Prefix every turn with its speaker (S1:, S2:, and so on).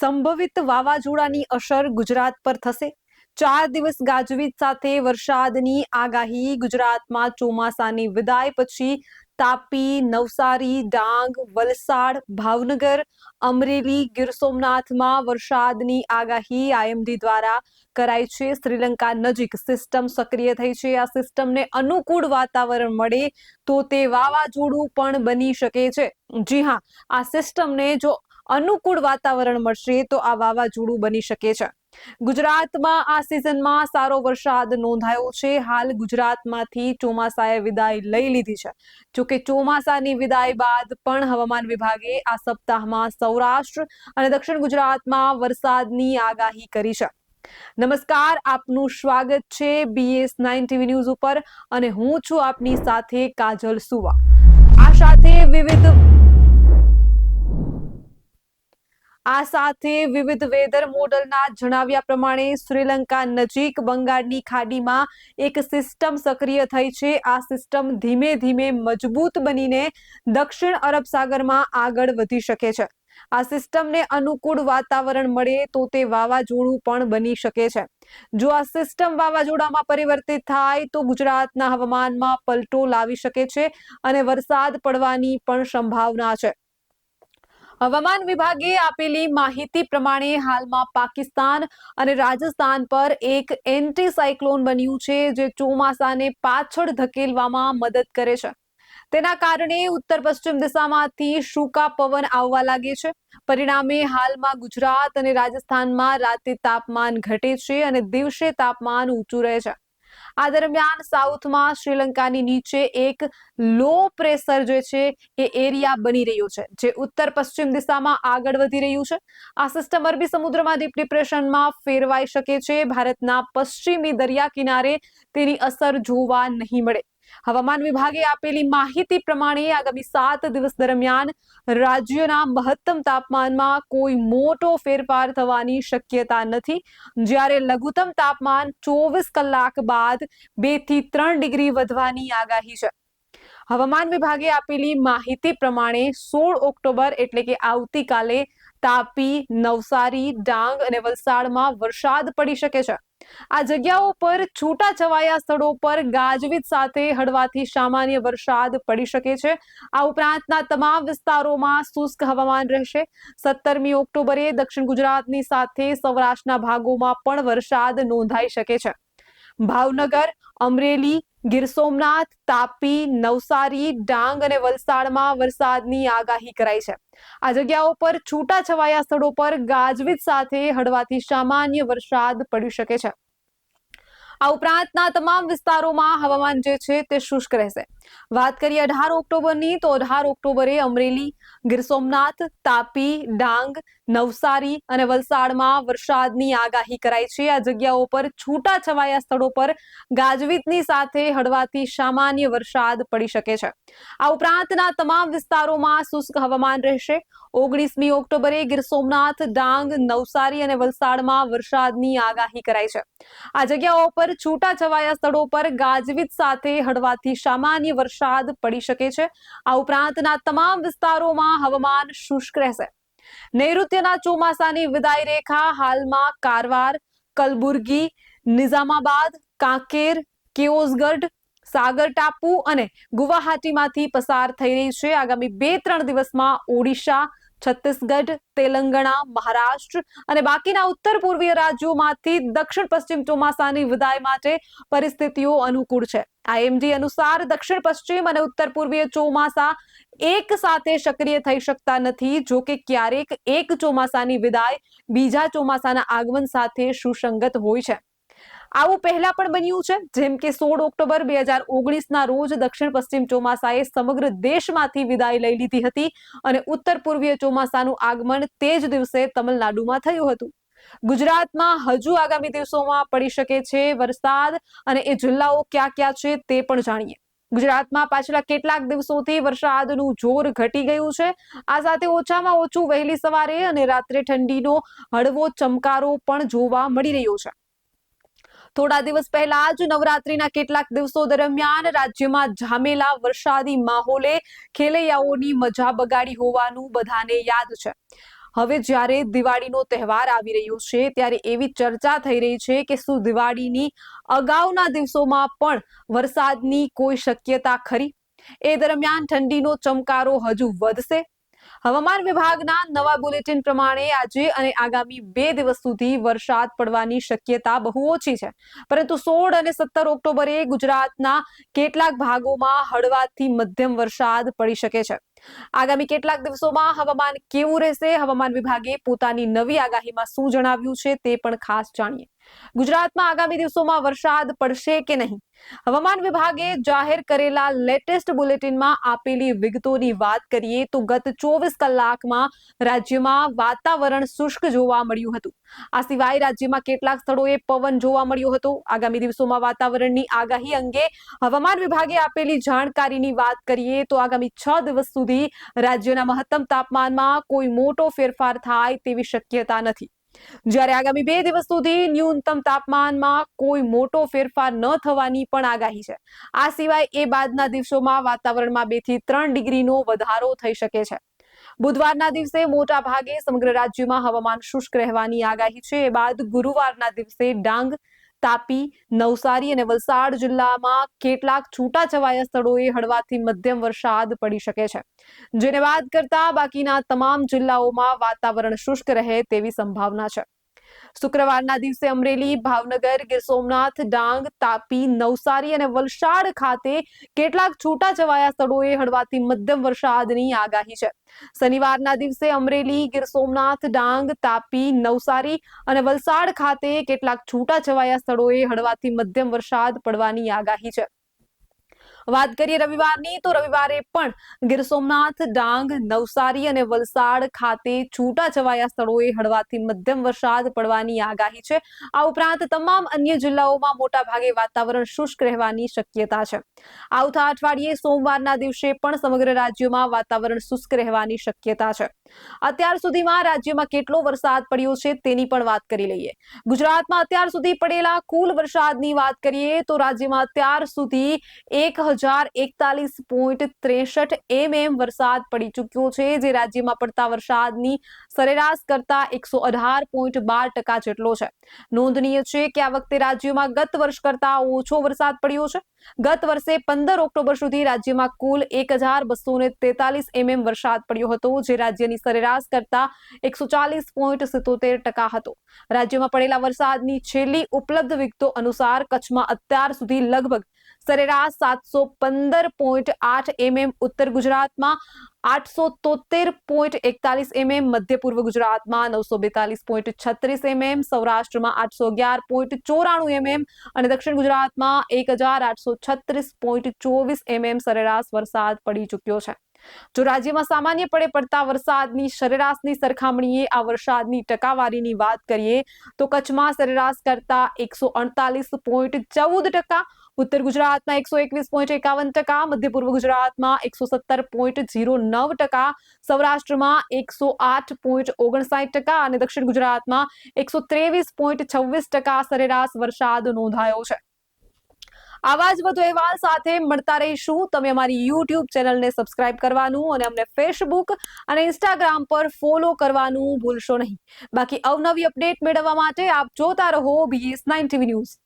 S1: સંભવિત વાવાઝોડાની અસર ગુજરાત પર થશે. ચાર દિવસ ગાજવીજ સાથે વરસાદની આગાહી, ગુજરાતમાં ચોમાસાની વિદાય પછી તાપી, નવસારી, ડાંગ, વલસાડ, ભાવનગર, અમરેલી, ગીર સોમનાથમાં વરસાદની આગાહી આઈએમડી દ્વારા કરાઈ છે. શ્રીલંકા નજીક સિસ્ટમ સક્રિય થઈ છે. આ સિસ્ટમને અનુકૂળ વાતાવરણ મળે તો તે વાવાઝોડું પણ બની શકે છે. જી હા, આ સિસ્ટમને જો અનુકૂળ વાતાવરણ મળશે તો આ વાવાઝોડું બની શકે છે. ગુજરાતમાં આ સિઝનમાં સારો વરસાદ નોંધાયો છે. હાલ ગુજરાતમાંથી ચોમાસાએ વિદાય લઈ લીધી છે. જોકે ચોમાસાની વિદાય બાદ પણ હવામાન વિભાગે આ સપ્તાહમાં સૌરાષ્ટ્ર અને દક્ષિણ ગુજરાતમાં વરસાદની આગાહી કરી છે. નમસ્કાર, આપનું સ્વાગત છે બીએસ નાઇન ટીવી ન્યૂઝ ઉપર અને હું છું આપની સાથે કાજલ સુવા. આ સાથે વિવિધ આ સાથે વિવિધ વેધર મોડલના જણાવ્યા પ્રમાણે શ્રીલંકા નજીક બંગાળની ખાડીમાં એક સિસ્ટમ સક્રિય થઈ છે. આ સિસ્ટમ ધીમે ધીમે મજબૂત બનીને દક્ષિણ અરબ સાગરમાં આગળ વધી શકે છે. આ સિસ્ટમને અનુકૂળ વાતાવરણ મળે તો તે વાવાઝોડું પણ બની શકે છે. જો આ સિસ્ટમ વાવાઝોડામાં પરિવર્તિત થાય તો ગુજરાતના હવામાનમાં પલટો લાવી શકે છે અને વરસાદ પડવાની પણ સંભાવના છે. હવામાન વિભાગે આપેલી માહિતી પ્રમાણે હાલમાં પાકિસ્તાન અને રાજસ્થાન પર એક એન્ટી સાયક્લોન બન્યું છે, જે ચોમાસાને પાછળ ધકેલવામાં મદદ કરે છે. તેના કારણે ઉત્તર પશ્ચિમ દિશામાંથી સૂકા પવન આવવા લાગે છે. પરિણામે હાલમાં ગુજરાત અને રાજસ્થાનમાં રાતે તાપમાન ઘટે છે અને દિવસે તાપમાન ઊંચું રહે છે. આ દરમિયાન સાઉથમાં શ્રીલંકાની નીચે એક લો પ્રેશર જે છે એ એરિયા બની રહ્યું છે, જે ઉત્તર પશ્ચિમ દિશામાં આગળ વધી રહ્યું છે. આ સિસ્ટમ અરબી સમુદ્રમાં ડીપ ડિપ્રેશનમાં ફેરવાઈ શકે છે. ભારતના પશ્ચિમી દરિયા કિનારે તેની અસર જોવા નહીં મળે. હવામાન વિભાગે આપેલી માહિતી પ્રમાણે આગામી સાત દિવસ દરમિયાન રાજ્યના મહત્તમ તાપમાનમાં કોઈ મોટો ફેરફાર થવાની શક્યતા નથી. જ્યારે લઘુત્તમ તાપમાન ચોવીસ કલાક બાદ બેથી ત્રણ ડિગ્રી વધવાની આગાહી છે. હવામાન વિભાગે આપેલી માહિતી પ્રમાણે સોળ ઓક્ટોબર એટલે કે આવતીકાલે તાપી, નવસારી, ડાંગ અને વલસાડમાં વરસાદ પડી શકે છે. આ જગ્યાઓ પર છૂટા છવાયા સ્થળો પર ગાજવીજ સાથે હળવાથી સામાન્ય વરસાદ પડી શકે છે. આ ઉપરાંતના તમામ વિસ્તારોમાં શુષ્ક હવામાન રહેશે. સત્તરમી ઓક્ટોબરે દક્ષિણ ગુજરાતની સાથે સૌરાષ્ટ્રના ભાગોમાં પણ વરસાદ નોંધાઈ શકે છે. ભાવનગર, અમરેલી ગીર સોમનાથ, તાપી, નવસારી, ડાંગ અને વલસાડમાં વરસાદની આગાહી કરાઈ છે. આ જગ્યાઓ પર છૂટા છવાયા સ્થળો પર ગાજવીજ સાથે હળવાથી સામાન્ય વરસાદ પડી શકે છે. આ ઉપરાંતના તમામ વિસ્તારોમાં હવામાન જે છે તે શુષ્ક રહેશે. વાત કરીએ અઢાર ઓક્ટોબરની, તો અઢાર ઓક્ટોબરે અમરેલી, ગીર સોમનાથ, તાપી, ડાંગ, નવસારી અને વલસાડમાં વરસાદની આગાહી કરાઈ છે. આ જગ્યાઓ પર છૂટા છવાયા સ્થળો પર ગાજવીજની સાથે હળવાથી સામાન્ય વરસાદ પડી શકે છે. આ ઉપરાંતના તમામ વિસ્તારોમાં શુષ્ક હવામાન રહેશે. ઓગણીસમી ઓક્ટોબરે ગીર સોમનાથ, ડાંગ, નવસારી અને વલસાડમાં વરસાદની આગાહી કરાઈ છે. આ જગ્યાઓ પર છૂટા છવાયા સ્થળો પર ગાજવીજ સાથે હળવાથી સામાન્ય વરસાદ પડી શકે છે. આ ઉપરાંતના તમામ વિસ્તારોમાં હવામાન શુષ્ક રહેશે. નૈઋત્યના ચોમાસાની વિદાય રેખા હાલમાં કારવાર, કલબુર્ગી, નિઝામાબાદ, કાંકેર કેઓસગઢ સાગર ટાપુ અને ગુવાહાટીમાંથી પસાર થઈ રહી છે. આગામી બે ત્રણ દિવસમાં ઓડિશા છત્તીસગઢ, તેલંગણા, મહારાષ્ટ્ર અને બાકીના ઉત્તર પૂર્વીય રાજ્યોમાંથી દક્ષિણ પશ્ચિમ ચોમાસાની વિદાય માટે પરિસ્થિતિઓ અનુકૂળ છે. આઈએમડી અનુસાર દક્ષિણ પશ્ચિમ અને ઉત્તર પૂર્વીય ચોમાસા એક સાથે સક્રિય થઈ શકતા નથી, જો કે ક્યારેક એક ચોમાસાની વિદાય બીજા ચોમાસાના આગમન સાથે સુસંગત હોય છે. આવું પહેલા પણ બન્યું છે. જેમ કે સોળ ઓક્ટોબર બે હજાર ઓગણીસના રોજ દક્ષિણ પશ્ચિમ ચોમાસાએ સમગ્ર દેશમાંથી વિદાય લઈ લીધી હતી અને ઉત્તર પૂર્વીય ચોમાસાનું આગમન તે જ દિવસે તમિલનાડુમાં થયું હતું. ગુજરાતમાં હજુ આગામી દિવસોમાં પડી શકે છે વરસાદ અને એ જિલ્લાઓ ક્યાં ક્યાં છે તે પણ જાણીએ. ગુજરાતમાં પાછલા કેટલાક દિવસોથી વરસાદનું જોર ઘટી ગયું છે. આ સાથે ઓછામાં ઓછું વહેલી સવારે અને રાત્રે ઠંડીનો હળવો ચમકારો પણ જોવા મળી રહ્યો છે. થોડા દિવસ પહેલા જ નવરાત્રીના કેટલાક દિવસો દરમિયાન રાજ્યમાં જામેલા વરસાદી માહોલે ખેલૈયાઓની મજા બગાડી હોવાનું બધાને યાદ છે. હવે જ્યારે દિવાળીનો તહેવાર આવી રહ્યો છે, ત્યારે એવી ચર્ચા થઈ રહી છે કે શું દિવાળીની અગાઉના દિવસોમાં પણ વરસાદની કોઈ શક્યતા ખરી? એ દરમિયાન ઠંડીનો ચમકારો હજુ વધશે? હવામાન વિભાગના નવા બુલેટિન પ્રમાણે આજે અને આગામી બે દિવસ સુધી વરસાદ પડવાની શક્યતા બહુ ઓછી છે. પરંતુ સોળ અને સત્તર ઓક્ટોબરે ગુજરાતના કેટલાક ભાગોમાં હળવાથી મધ્યમ વરસાદ પડી શકે છે. આગામી કેટલાક દિવસોમાં હવામાન કેવું રહેશે? હવામાન વિભાગે પોતાની નવી આગાહીમાં શું જણાવ્યું છે તે પણ ખાસ જાણીએ. ગુજરાતમાં આગામી દિવસોમાં વરસાદ પડશે કે નહીં? હવામાન વિભાગે જાહેર કરેલા લેટેસ્ટ બુલેટિનમાં આપેલી વિગતોની વાત કરીએ તો ગત ચોવીસ કલાકમાં રાજ્યમાં વાતાવરણ શુષ્ક જોવા મળ્યું હતું. આ સિવાય રાજ્યમાં કેટલાક સ્થળોએ પવન જોવા મળ્યો હતો. આગામી દિવસોમાં વાતાવરણની આગાહી અંગે હવામાન વિભાગે આપેલી જાણકારીની વાત કરીએ તો આગામી છ દિવસ સુધી રાજ્યના મહત્તમ તાપમાનમાં કોઈ મોટો ફેરફાર થાય તેવી શક્યતા નથી. જ્યારે આગામી બે દિવસ સુધી ન્યૂનતમ તાપમાનમાં કોઈ મોટો ફેરફાર ન થવાની પણ આગાહી છે. આ સિવાય એ બાદના દિવસોમાં વાતાવરણમાં બેથી ત્રણ ડિગ્રીનો વધારો થઈ શકે છે. બુધવારના દિવસે મોટા ભાગે સમગ્ર રાજ્યમાં હવામાન શુષ્ક રહેવાની આગાહી છે. એ બાદ ગુરુવારના દિવસે ડાંગ તાપી, નવસારી અને વલસાડ જિલ્લામાં કેટલાક છૂટાછવાયા સ્થળોએ હળવાથી મધ્યમ વરસાદ પડી શકે છે. જેને બાદ કરતા બાકીના તમામ જિલ્લાઓમાં વાતાવરણ શુષ્ક રહે તેવી સંભાવના છે. શુક્રવારના દિવસે અમરેલી, ભાવનગર, ગીર સોમનાથ, ડાંગ, તાપી, નવસારી અને વલસાડ ખાતે કેટલાક છૂટાછવાયા સ્થળોએ હળવાથી મધ્યમ વરસાદની આગાહી છે. શનિવારના દિવસે અમરેલી, ગીર સોમનાથ, ડાંગ, તાપી, નવસારી અને વલસાડ ખાતે કેટલાક છૂટા છવાયા સ્થળોએ હળવાથી મધ્યમ વરસાદ પડવાની આગાહી છે. વાત કરીએ રવિવારની, તો રવિવારે પણ ગીર સોમનાથ, ડાંગ, નવસારી અને વલસાડ ખાતે છૂટાછવાયા સ્થળોએ હળવાથી મધ્યમ વરસાદ પડવાની આગાહી છે. આ ઉપરાંત તમામ અન્ય જિલ્લાઓમાં મોટા ભાગે વાતાવરણ શુષ્ક રહેવાની શક્યતા છે. આવતા અઠવાડિયે સોમવારના દિવસે પણ સમગ્ર રાજ્યમાં વાતાવરણ શુષ્ક રહેવાની શક્યતા છે. અત્યાર સુધીમાં રાજ્યમાં કેટલો વરસાદ પડ્યો છે તેની પણ વાત કરી લઈએ. ગુજરાતમાં અત્યાર સુધી પડેલા કુલ વરસાદની વાત કરીએ તો રાજ્યમાં અત્યાર સુધી એક હજાર એકતાલીસ પોઈન્ટ ત્રેસઠ એમએમ વરસાદ પડી ચૂક્યો છે, જે રાજ્યમાં પડતા વરસાદની સરેરાશ કરતા એકસો અઢાર પોઈન્ટ બાર ટકા જેટલો છે. નોંધનીય છે કે આ વખતે રાજ્યમાં ગત વર્ષ કરતા ઓછો વરસાદ પડ્યો છે. ગત વર્ષે પંદર ઓક્ટોબર સુધી રાજ્યમાં કુલ એક હજાર બસો ને તેતાલીસ એમએમ વરસાદ પડ્યો હતો, જે રાજ્યની સરેરાશ કરતા એકસો ચાલીસ પોઈન્ટ સિત્તોતેર ટકા હતો. રાજ્યમાં પડેલા વરસાદની છેલ્લી ઉપલબ્ધ વિગતો અનુસાર કચ્છમાં અત્યાર સુધી લગભગ સરેરાશ સાતસો પંદર પોઈન્ટ આઠ એમએમ ઉત્તર ગુજરાતમાં, આઠસો તોતેર પોઈન્ટ એકતાલીસ એમએમ મધ્ય પૂર્વ ગુજરાતમાં, નવસો બેતાલીસ પોઈન્ટ છત્રીસ એમએમ, સૌરાષ્ટ્રમાં આઠસો અગિયાર પોઈન્ટ ચોરાણું એમએમ અને દક્ષિણ ગુજરાતમાં એક હજાર આઠસો છત્રીસ પોઈન્ટ ચોવીસ એમએમ સરેરાશ વરસાદ પડી ચૂક્યો છે. જો રાજ્યમાં સામાન્યપણે પડતા વરસાદની સરેરાશની સરખામણીએ આ વરસાદની ટકાવારીની વાત કરીએ, તો કચ્છમાં સરેરાશ કરતા એકસો અડતાલીસ પોઈન્ટ ચૌદ ટકા ઉત્તર ગુજરાતમાં એકસો એકવીસ પોઈન્ટ એકાવન ટકા, મધ્ય પૂર્વ ગુજરાતમાં એકસો સત્તર પોઈન્ટ ઝીરો નવ ટકા, સૌરાષ્ટ્રમાં એકસો આઠ પોઈન્ટ ઓગણસાઠ ટકા અને દક્ષિણ ગુજરાતમાં એકસો ત્રેવીસ પોઈન્ટ છવ્વીસ ટકા સરેરાશ વરસાદ નોંધાયો છે. આવા જ વધુ અહેવાલ સાથે મળતા રહીશું. તમે અમારી યુટ્યુબ ચેનલને સબસ્ક્રાઇબ કરવાનું અને અમને ફેસબુક અને ઇન્સ્ટાગ્રામ પર ફોલો કરવાનું ભૂલશો નહીં. બાકી અવનવી અપડેટ મેળવવા માટે આપ જોતા રહો બીએસ નાઇન ટીવી ન્યૂઝ.